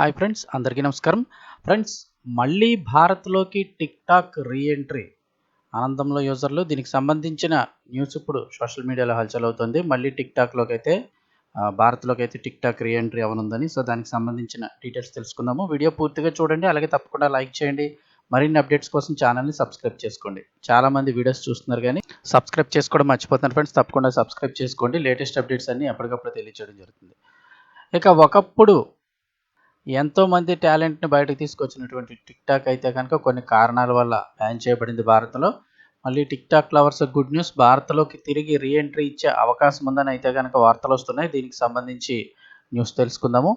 Hi friends అందరికీ నమస్కారం. Friends మళ్ళీ భారత్లోకి టిక్ టాక్ రీఎంట్రీ. ఆనందంలో యూజర్లు దీనికి సంబంధించిన న్యూస్ ఇప్పుడు సోషల్ మీడియాలో హల్చల్ అవుతుంది. మళ్ళీ టిక్ టాక్లోకి అయితే భారత్లోకి అయితే టిక్ టాక్ రీఎంట్రీ అవనుందని సో దానికి సంబంధించిన డీటెయిల్స్ తెలుసుకుందాము. వీడియో పూర్తిగా చూడండి అలాగే తప్పకుండా లైక్ చేయండి. మరిన్ని అప్డేట్స్ కోసం ఛానల్ని సబ్స్క్రైబ్ చేసుకోండి. చాలా మంది వీడియోస్ చూస్తున్నారు కానీ సబ్స్క్రైబ్ చేసుకోవడం మర్చిపోతున్నారు ఫ్రెండ్స్. తప్పకుండా సబ్స్క్రైబ్ చేసుకోండి. లేటెస్ట్ అప్డేట్స్ అన్ని ఎప్పటికప్పుడు తెలియచేయడం జరుగుతుంది. ఇక ఒకప్పుడు ఎంతోమంది టాలెంట్ని బయటకు తీసుకొచ్చినటువంటి టిక్ టాక్ అయితే కనుక కొన్ని కారణాల వల్ల బ్యాన్ చేయబడింది భారత్లో. మళ్ళీ tick talk lovers good news భారత్లోకి తిరిగి రీఎంట్రీ ఇచ్చే అవకాశం ఉందని అయితే కనుక వార్తలు వస్తున్నాయి. దీనికి సంబంధించి న్యూస్ తెలుసుకుందాము.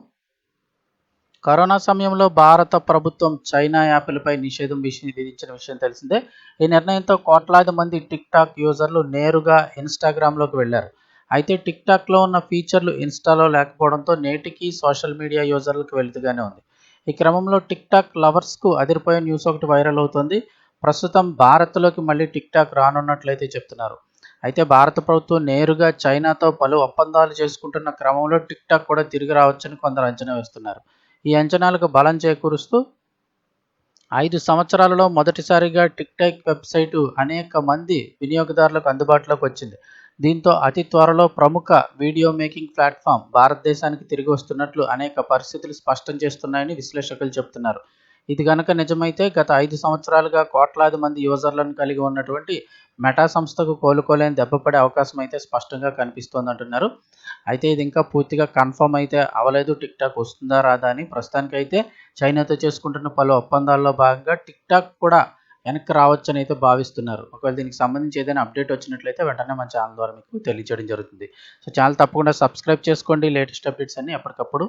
కరోనా సమయంలో భారత ప్రభుత్వం చైనా యాప్లపై నిషేధం విషయం విధించిన విషయం తెలిసిందే. ఈ నిర్ణయంతో కోట్లాది మంది టిక్ టాక్ యూజర్లు నేరుగా ఇన్స్టాగ్రామ్లోకి వెళ్ళారు. అయితే టిక్ టాక్లో ఉన్న ఫీచర్లు ఇన్స్టాలో లేకపోవడంతో నేటికి సోషల్ మీడియా యూజర్లకు వెళుతుగానే ఉంది. ఈ క్రమంలో టిక్ టాక్ లవర్స్కు అదిరిపోయే న్యూస్ ఒకటి వైరల్ అవుతుంది. ప్రస్తుతం భారత్లోకి మళ్ళీ టిక్ టాక్ రానున్నట్లయితే చెప్తున్నారు. అయితే భారత ప్రభుత్వం నేరుగా చైనాతో పలు ఒప్పందాలు చేసుకుంటున్న క్రమంలో టిక్ టాక్ కూడా తిరిగి రావచ్చని కొందరు అంచనా వేస్తున్నారు. ఈ అంచనాలకు బలం చేకూరుస్తూ ఐదు సంవత్సరాలలో మొదటిసారిగా టిక్ టాక్ వెబ్సైటు అనేక మంది వినియోగదారులకు అందుబాటులోకి వచ్చింది. దీంతో అతి త్వరలో ప్రముఖ వీడియో మేకింగ్ ప్లాట్ఫామ్ భారతదేశానికి తిరిగి వస్తున్నట్లు అనేక పరిస్థితులు స్పష్టం చేస్తున్నాయని విశ్లేషకులు చెబుతున్నారు. ఇది కనుక నిజమైతే గత ఐదు సంవత్సరాలుగా కోట్లాది మంది యూజర్లను కలిగి ఉన్నటువంటి మెటా సంస్థకు కోలుకోలేని దెబ్బపడే అవకాశం అయితే స్పష్టంగా కనిపిస్తోంది అంటున్నారు. అయితే ఇది ఇంకా పూర్తిగా కన్ఫర్మ్ అయితే అవలేదు. టిక్ టాక్ వస్తుందా రాదా అని ప్రస్తుతానికైతే చైనాతో చేసుకుంటున్న పలు ఒప్పందాల్లో భాగంగా టిక్ టాక్ కూడా వెనక్కి రావచ్చని అయితే భావిస్తున్నారు. ఒకవేళ దీనికి సంబంధించి ఏదైనా అప్డేట్ వచ్చినట్లయితే వెంటనే మన ఛానల్ ద్వారా మీకు తెలియజేయడం జరుగుతుంది. సో ఛానల్ తప్పకుండా సబ్స్క్రైబ్ చేసుకోండి. లేటెస్ట్ అప్డేట్స్ అన్ని ఎప్పటికప్పుడు